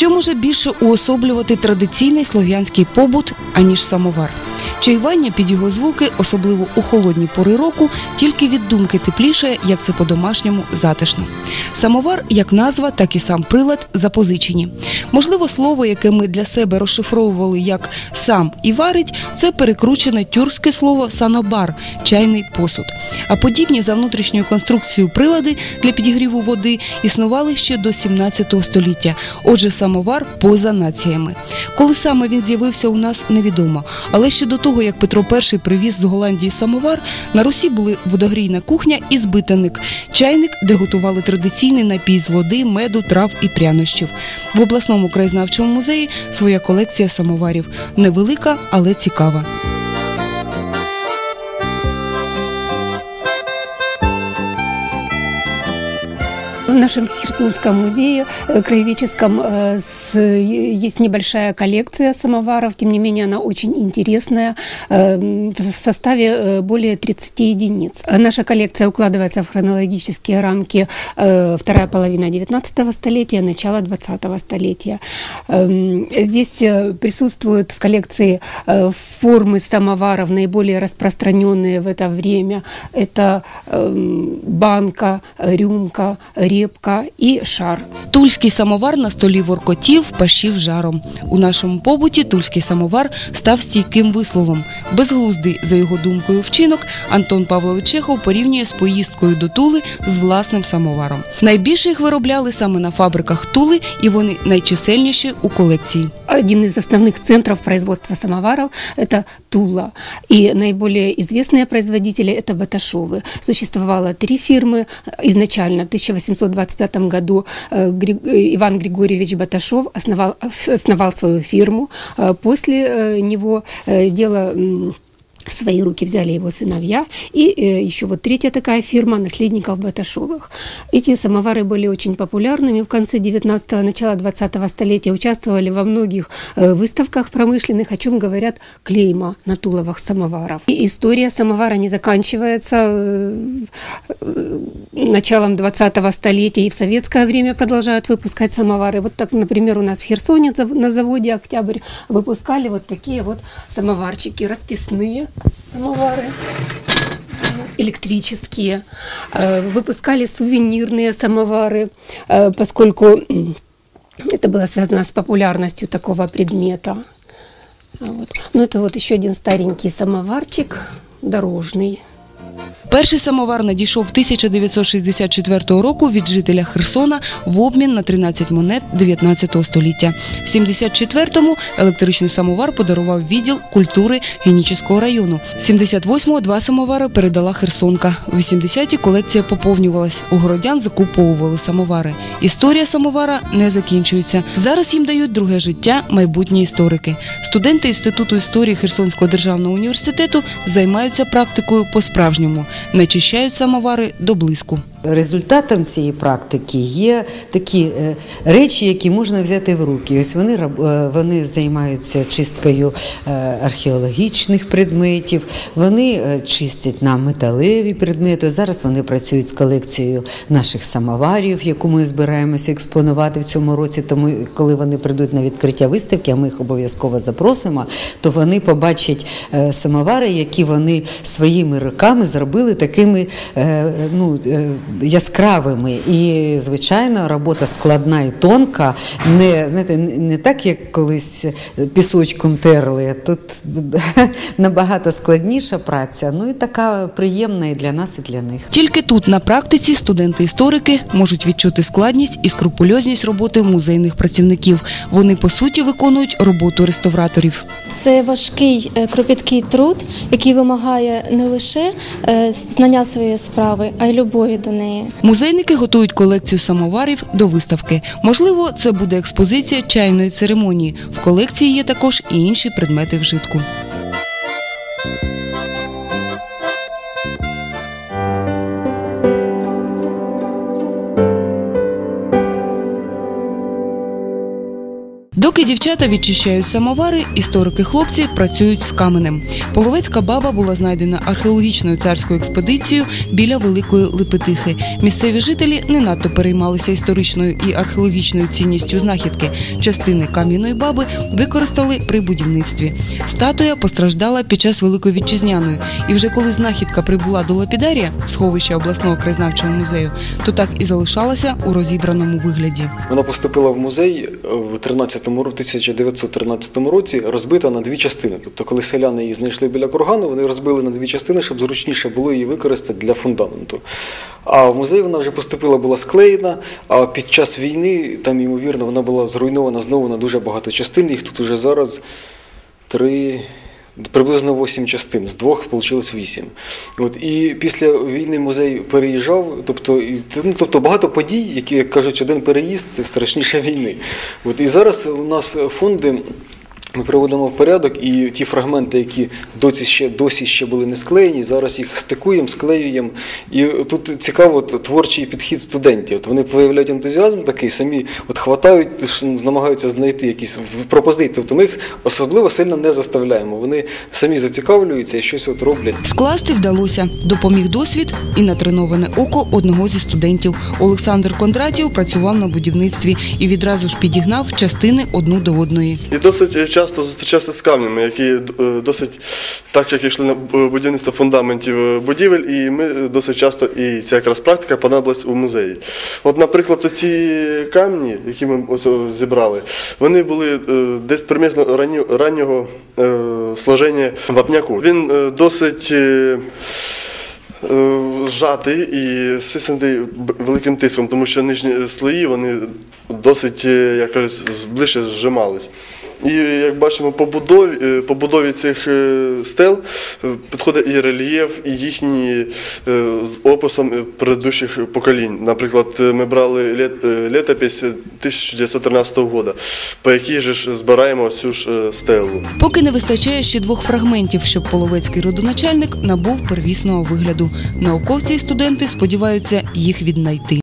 Що може більше уособлювати традиційний слов'янський побут, аніж самовар? Чаювання під його звуки, особливо у холодні пори року, тільки від думки тепліше, як це по-домашньому затишно. Самовар, як назва, так і сам прилад запозичені. Можливо, слово, яке ми для себе розшифровували як сам і варить, це перекручене тюркське слово санобар чайний посуд. А подібні за внутрішньою конструкцією прилади для підігріву води існували ще до 17 століття. Отже, самовар поза націями. Коли саме він з'явився у нас, невідомо. Але ще до того, як Петро І привіз з Голландії самовар, на Русі були водогрійна кухня і збитаник, чайник, де готували традиційний напій з води, меду, трав і прянощів. В обласному краєзнавчому музеї своя колекція самоварів невелика, але цікава. В нашем Херсонском музее э, краеведческом э, есть небольшая коллекция самоваров, тем не менее она очень интересная, э, в составе более 30 единиц. Наша коллекция укладывается в хронологические рамки вторая половина 19 столетия, начало 20 столетия. Эм, Здесь присутствуют в коллекции формы самоваров, наиболее распространенные в это время. Это эм, банка, рюмка, репка і шар. Тульський самовар на столі воркотів, пашів жаром. У нашому побуті тульський самовар став стійким висловом. Безглуздий, за його думкою, вчинок Антон Павлович Чехов порівнює з поїздкою до Тули з власним самоваром. Найбільше їх виробляли саме на фабриках Тули, і вони найчисельніші у колекції Один из основных центров производства самоваров – это Тула. И наиболее известные производители – это Баташовы. Существовало три фирмы. Изначально в 1825 году э, Гри- э, Иван Григорьевич Баташов основал, основал свою фирму. Э, После э, него э, дело м, в свои руки взяли его сыновья. И э, еще вот третья такая фирма наследников Баташовых. Эти самовары были очень популярными в конце 19-го, начала 20-го столетия. Участвовали во многих э, выставках промышленных, о чем говорят клейма на туловах самоваров. И история самовара не заканчивается э, э, началом 20-го столетия. И в советское время продолжают выпускать самовары. Вот так, например, у нас в Херсоне на заводе «Октябрь» выпускали вот такие вот самоварчики расписные самовары электрические, Э, выпускали сувенирные самовары, э, поскольку м, это было связано с популярностью такого предмета. А Вот. Ну, это вот еще один старенький самоварчик, дорожный. Перший самовар надійшов 1964 року від жителя Херсона в обмін на 13 монет 19 століття. В 74-му електричний самовар подарував відділ культури Генічеського району. 78-го два самовари передала Херсонка. У 80-ті колекція поповнювалась. У городян закуповували самовари. Історія самовара не закінчується. Зараз їм дають друге життя майбутні історики. Студенти Інституту історії Херсонського державного університету займаються практикою по-справжньому, начищають самовари до блиску. Результатом цієї практики є такі е, речі, які можна взяти в руки. Ось вони е, вони займаються чисткою е, археологічних предметів, вони чистять нам металеві предмети. Зараз вони працюють з колекцією наших самоварів, яку ми збираємося експонувати в цьому році. Тому коли вони прийдуть на відкриття виставки, а ми їх обов'язково запросимо, то вони побачать самовари, які вони своїми руками зробили такими ну, яскравими. І, звичайно, робота складна і тонка, не, знаєте, не так, як колись пісочком терли. Тут набагато складніша праця, ну і така приємна і для нас, і для них. Тільки тут на практиці студенти-історики можуть відчути складність і скрупульозність роботи музейних працівників. Вони по суті виконують роботу реставраторів. Це важкий е, кропіткий труд, який вимагає не лише е, знання своєї справи, а й любові до неї. Музейники готують колекцію самоварів до виставки. Можливо, це буде експозиція чайної церемонії. В колекції є також і інші предмети вжитку. Доки дівчата відчищають самовари, історики-хлопці працюють з каменем. Половецька баба була знайдена археологічною царською експедицією біля Великої Липетихи. Місцеві жителі не надто переймалися історичною і археологічною цінністю знахідки. Частини кам'яної баби використали при будівництві. Статуя постраждала під час Великої Вітчизняної. І вже коли знахідка прибула до Лапідарія, сховища обласного краєзнавчого музею, то так і залишалася у розібраному вигляді. Вона поступила в музей е, в 13 ро- 1913 році, розбита на дві частини. Тобто, коли селяни її знайшли біля кургану, вони розбили на дві частини, щоб зручніше було її використати для фундаменту. А в музей вона вже поступила, була склеєна, а під час війни, там, ймовірно, вона була зруйнована знову на дуже багато частин. Їх тут уже зараз три. Приблизно 8 частин, з двох вийшло 8. От, і після війни музей переїжджав, тобто, і, ну, тобто багато подій, які, як кажуть, один переїзд страшніше війни. От, і зараз у нас фонди. Ми приводимо в порядок і ті фрагменти, які досі ще, досі ще були не склеєні, зараз їх стикуємо, склеюємо. І тут цікаво от, творчий підхід студентів. От вони виявляють ентузіазм такий, самі от хватають, намагаються знайти якісь в- пропозиції. Тобто ми їх особливо сильно не заставляємо. Вони самі зацікавлюються і щось от роблять. Скласти вдалося. Допоміг досвід і натреноване око одного зі студентів. Олександр Кондратів працював на будівництві і відразу ж підігнав частини одну до одної. І досить е, часто зустрічався з камнями, які е, досить так як йшли на будівництво фундаментів е, будівель, і ми е, досить часто і ця якраз практика понадобилась у музеї. От, наприклад, ці камні, які ми ось зібрали, вони були десь примірно раннього, сложення вапняку. Він досить. Зжатий і стиснутий великим тиском, тому що нижні слої вони досить, як кажуть, ближче зжимались. І як бачимо, по будові, е, по будові цих е, стел е, підходить і рельєф, і їхні з описом предыдущих поколінь. Наприклад, ми брали літ, літопись 1913 року, по якій же ж збираємо цю ж стелу. Поки не вистачає ще двох фрагментів, щоб половецький родоначальник набув первісного вигляду. Науковці і студенти сподіваються їх віднайти.